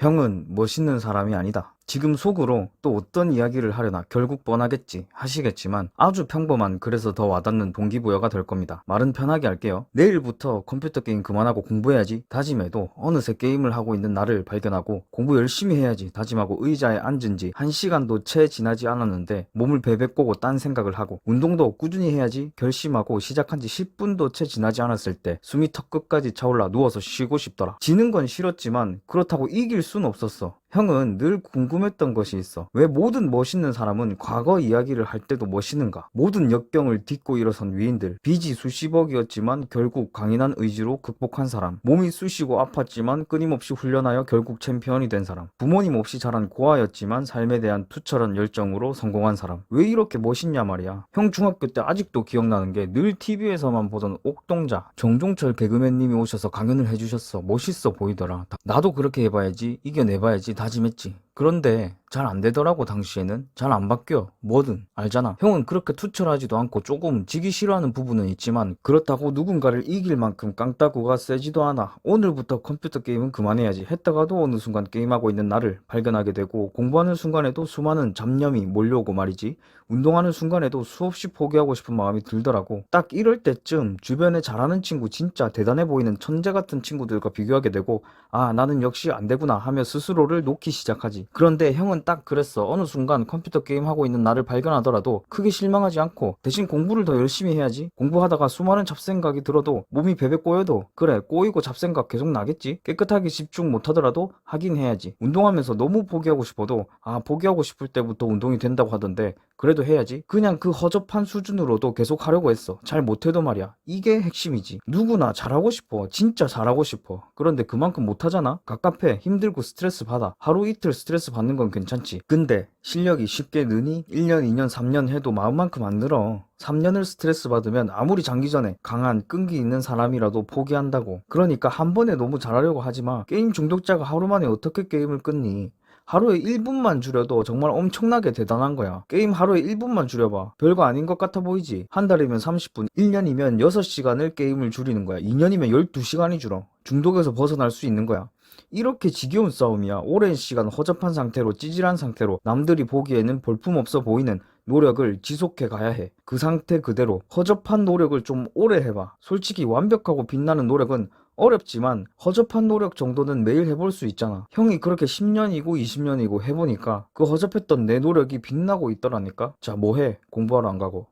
형은 멋있는 사람이 아니다. 지금 속으로 또 어떤 이야기를 하려나 결국 뻔하겠지 하시겠지만 아주 평범한 그래서 더 와닿는 동기부여가 될 겁니다. 말은 편하게 할게요. 내일부터 컴퓨터 게임 그만하고 공부해야지 다짐해도 어느새 게임을 하고 있는 나를 발견하고 공부 열심히 해야지 다짐하고 의자에 앉은 지 한 시간도 채 지나지 않았는데 몸을 베베 꼬고 딴 생각을 하고 운동도 꾸준히 해야지 결심하고 시작한 지 10분도 채 지나지 않았을 때 숨이 턱 끝까지 차올라 누워서 쉬고 싶더라. 지는 건 싫었지만 그렇다고 이길 순 없었어. 형은 늘 궁금했던 것이 있어. 왜 모든 멋있는 사람은 과거 이야기를 할 때도 멋있는가? 모든 역경을 딛고 일어선 위인들. 빚이 수십억이었지만 결국 강인한 의지로 극복한 사람. 몸이 쑤시고 아팠지만 끊임없이 훈련하여 결국 챔피언이 된 사람. 부모님 없이 자란 고아였지만 삶에 대한 투철한 열정으로 성공한 사람. 왜 이렇게 멋있냐 말이야. 형 중학교 때 아직도 기억나는 게 늘 TV에서만 보던 옥동자. 정종철 개그맨님이 오셔서 강연을 해주셨어. 멋있어 보이더라. 다- 나도 그렇게 해봐야지. 이겨내봐야지. 다짐했지. 그런데 잘 안 되더라고 당시에는. 잘 안 바뀌어 뭐든. 알잖아. 형은 그렇게 투철하지도 않고 조금 지기 싫어하는 부분은 있지만 그렇다고 누군가를 이길 만큼 깡따구가 세지도 않아. 오늘부터 컴퓨터 게임은 그만해야지 했다가도 어느 순간 게임하고 있는 나를 발견하게 되고 공부하는 순간에도 수많은 잡념이 몰려오고 말이지. 운동하는 순간에도 수없이 포기하고 싶은 마음이 들더라고. 딱 이럴 때쯤 주변에 잘하는 친구 진짜 대단해 보이는 천재 같은 친구들과 비교하게 되고 아 나는 역시 안 되구나 하며 스스로를 놓기 시작하지 그런데 형은 딱 그랬어. 어느 순간 컴퓨터 게임 하고 있는 나를 발견하더라도 크게 실망하지 않고 대신 공부를 더 열심히 해야지. 공부하다가 수많은 잡생각이 들어도 몸이 베베 꼬여도 그래 꼬이고 잡생각 계속 나겠지. 깨끗하게 집중 못하더라도 하긴 해야지. 운동하면서 너무 포기하고 싶어도 아 포기하고 싶을 때부터 운동이 된다고 하던데 그래도 해야지. 그냥 그 허접한 수준으로도 계속 하려고 했어. 잘 못해도 말이야. 이게 핵심이지. 누구나 잘하고 싶어. 진짜 잘하고 싶어. 그런데 그만큼 못하잖아? 갑갑해. 힘들고 스트레스 받아. 하루 이틀 스트레스 받는 건 괜찮지 근데 실력이 쉽게 느니 1년 2년 3년 해도 마음만큼 안 늘어 3년을 스트레스 받으면 아무리 장기전에 강한 끈기 있는 사람이라도 포기한다고 그러니까 한 번에 너무 잘하려고 하지 마 게임 중독자가 하루 만에 어떻게 게임을 끊니 하루에 1분만 줄여도 정말 엄청나게 대단한 거야. 게임 하루에 1분만 줄여봐. 별거 아닌 것 같아 보이지? 한 달이면 30분, 1년이면 6시간을 게임을 줄이는 거야. 2년이면 12시간이 줄어. 중독에서 벗어날 수 있는 거야. 이렇게 지겨운 싸움이야. 오랜 시간 허접한 상태로 찌질한 상태로 남들이 보기에는 볼품없어 보이는 노력을 지속해 가야 해. 그 상태 그대로 허접한 노력을 좀 오래 해봐. 솔직히 완벽하고 빛나는 노력은 어렵지만 허접한 노력 정도는 매일 해볼 수 있잖아. 형이 그렇게 10년이고 20년이고 해보니까 그 허접했던 내 노력이 빛나고 있더라니까. 자, 뭐해? 공부하러 안 가고.